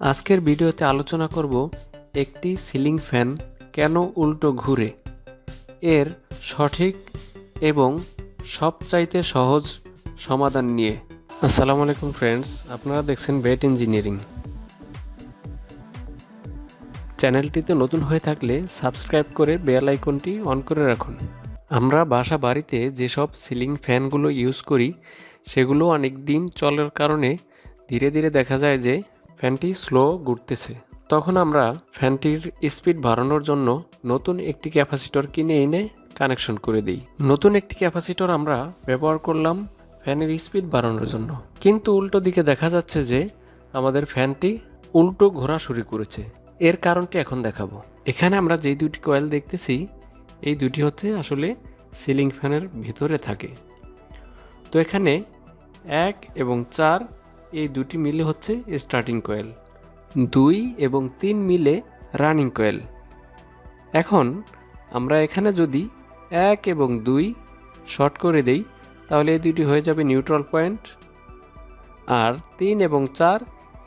আজকের ভিডিওতে আলোচনা করব একটি সিলিং ফ্যান কেন উল্টো ঘুরে? এর সঠিক এবং সবচাইতে সহজ সমাধান নিয়ে। আসসালামু আলাইকুম ফ্রেন্ডস আপনারা দেখছেন বেট ইঞ্জিনিয়ারিং চ্যানেলটিতে নতুন হয়ে থাকলে সাবস্ক্রাইব করে বেল আইকনটি অন করে রাখুন। আমরা বাসা বাড়িতে যেসব সিলিং ফ্যানগুলো ইউজ করি, সেগুলো অনেক দিন চলার কারণে ধীরে ধীরে দেখা যায় যে ফ্যানটি স্লো ঘুরতেছে। তখন আমরা ফ্যানটির স্পিড বাড়ানোর জন্য নতুন একটি ক্যাপাসিটর কিনে এনে কানেকশন করে দিই। নতুন একটি ক্যাপাসিটর আমরা ব্যবহার করলাম ফ্যানের স্পিড বাড়ানোর জন্য। কিন্তু উল্টো দিকে দেখা যাচ্ছে যে আমাদের ফ্যানটি উল্টো ঘোরা শুরু করেছে। এর কারণটি এখন দেখাবো। এখানে আমরা যেই দুটি কয়েল দেখতেছি, এই দুটি হচ্ছে আসলে সিলিং ফ্যানের ভিতরে থাকে। তো এখানে এক এবং চার এই দুটি মিলে হচ্ছে স্টার্টিং কয়েল দুই এবং তিন মিলে রানিং কয়েল এখন আমরা এখানে যদি এক এবং দুই শর্ট করে দেই, তাহলে এই দুটি হয়ে যাবে নিউট্রাল পয়েন্ট আর তিন এবং চার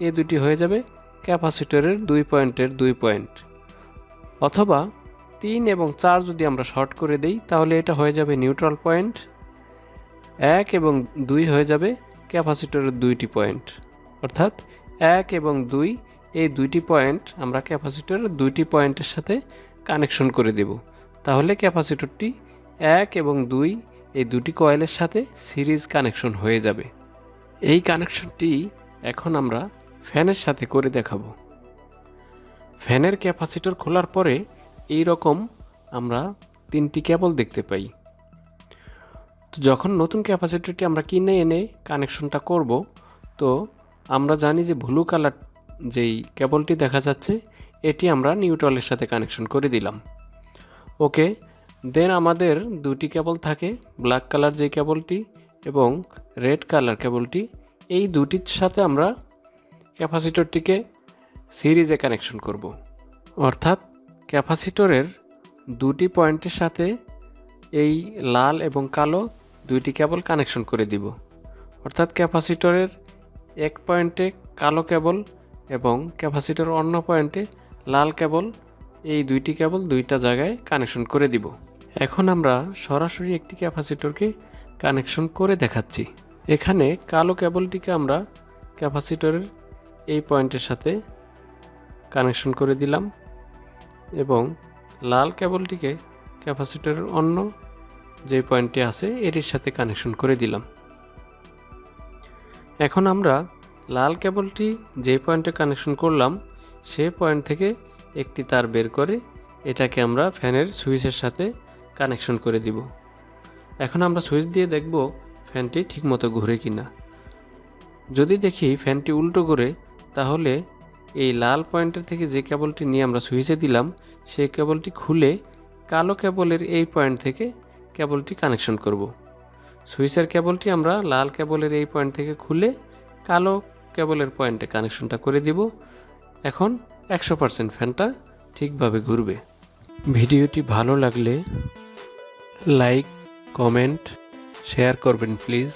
এ দুটি হয়ে যাবে ক্যাপাসিটরের দুই পয়েন্টের দুই পয়েন্ট। অথবা তিন এবং চার যদি আমরা শর্ট করে দেই, তাহলে এটা হয়ে যাবে নিউট্রাল পয়েন্ট এক এবং দুই হয়ে যাবে ক্যাপাসিটরের দুইটি পয়েন্ট। অর্থাৎ এক এবং দুই, এই দুইটি পয়েন্ট আমরা ক্যাপাসিটরের দুইটি পয়েন্টের সাথে কানেকশন করে দেব। তাহলে ক্যাপাসিটরটি এক এবং দুই, এই দুটি কয়েলের সাথে সিরিজ কানেকশন হয়ে যাবে। এই কানেকশনটি এখন আমরা ফ্যানের সাথে করে দেখাবো। ফ্যানের ক্যাপাসিটর খোলার পরে এই রকম আমরা তিনটি কেবল দেখতে পাই। তো যখন নতুন ক্যাপাসিটরটি আমরা কিনে এনে কানেকশনটা করব, তো আমরা জানি যে ব্লু কালার যেই কেবলটি দেখা যাচ্ছে, এটি আমরা নিউট্রালের সাথে কানেকশন করে দিলাম। ওকে দেন আমাদের দুটি কেবল থাকে ব্ল্যাক কালার যে কেবলটি এবং রেড কালার কেবলটি এই দুটির সাথে আমরা ক্যাপাসিটরটিকে সিরিজে কানেকশন করব। অর্থাৎ ক্যাপাসিটরের দুটি পয়েন্টের সাথে এই লাল এবং কালো দুইটি কেবল কানেকশন করে দিব। অর্থাৎ ক্যাপাসিটরের এক পয়েন্টে কালো কেবল এবং ক্যাপাসিটর অন্য পয়েন্টে লাল কেবল, এই দুইটি কেবল দুইটা জায়গায় কানেকশন করে দিব। এখন আমরা সরাসরি একটি ক্যাপাসিটরকে কানেকশন করে দেখাচ্ছি। এখানে কালো কেবলটিকে আমরা ক্যাপাসিটরের এই পয়েন্টের সাথে কানেকশন করে দিলাম এবং লাল কেবলটিকে ক্যাপাসিটরের অন্য যে পয়েন্টটি আছে, এটির সাথে কানেকশন করে দিলাম। এখন আমরা লাল কেবলটি যে পয়েন্টে কানেকশন করলাম, সে পয়েন্ট থেকে একটি তার বের করে এটাকে আমরা ফ্যানের সুইচের সাথে কানেকশন করে দিব। এখন আমরা সুইচ দিয়ে দেখব ফ্যানটি ঠিকমতো ঘুরে কিনা। যদি দেখি ফ্যানটি উল্টো করে তাহলে এই লাল পয়েন্টের থেকে যে কেবলটি নিয়ে আমরা সুইচে দিলাম সেই কেবলটি খুলে কালো কেবলের এই পয়েন্ট থেকে কেবলটি কানেকশন করব। সুইচের ক্যাবলটি আমরা লাল ক্যাবলের এই পয়েন্ট থেকে খুলে কালো ক্যাবলের পয়েন্টে কানেকশনটা করে দিব। এখন একশো পারসেন্ট ফ্যানটা ঠিকভাবে ঘুরবে। ভিডিওটি ভালো লাগলে লাইক, কমেন্ট, শেয়ার করবেন প্লিজ।